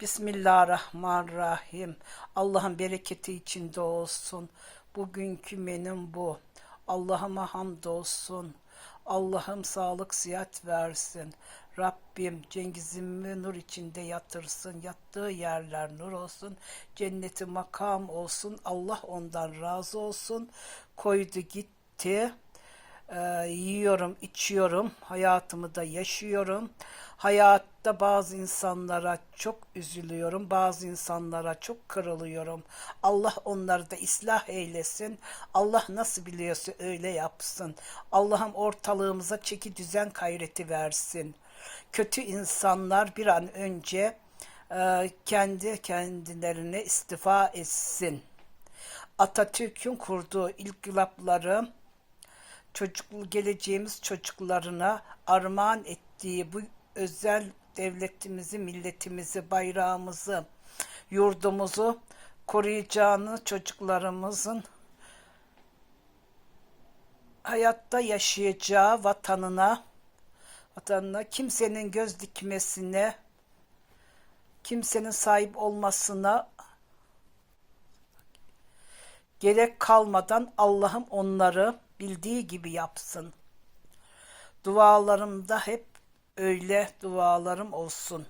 Bismillahirrahmanirrahim. Allah'ın bereketi içinde olsun. Bugünkü menüm bu. Allah'ıma hamdolsun. Allah'ım sağlık sıhhat versin. Rabbim Cengiz'imi nur içinde yatırsın. Yattığı yerler nur olsun. Cenneti makam olsun. Allah ondan razı olsun. Koydu gitti. Ee, yiyorum, içiyorum, hayatımı da yaşıyorum. Hayatta bazı insanlara çok üzülüyorum, bazı insanlara çok kırılıyorum. Allah onları da ıslah eylesin. Allah nasıl biliyorsa öyle yapsın. Allah'ım ortalığımıza çeki düzen gayreti versin. Kötü insanlar bir an önce e, kendi kendilerine istifa etsin. Atatürk'ün kurduğu ilgilapları çocuk geleceğimiz çocuklarına armağan ettiği bu özel devletimizi, milletimizi, bayrağımızı, yurdumuzu koruyacağını çocuklarımızın hayatta yaşayacağı vatanına, vatanına kimsenin göz dikmesine, kimsenin sahip olmasına gerek kalmadan Allah'ım onları bildiği gibi yapsın. Dualarımda hep öyle dualarım olsun.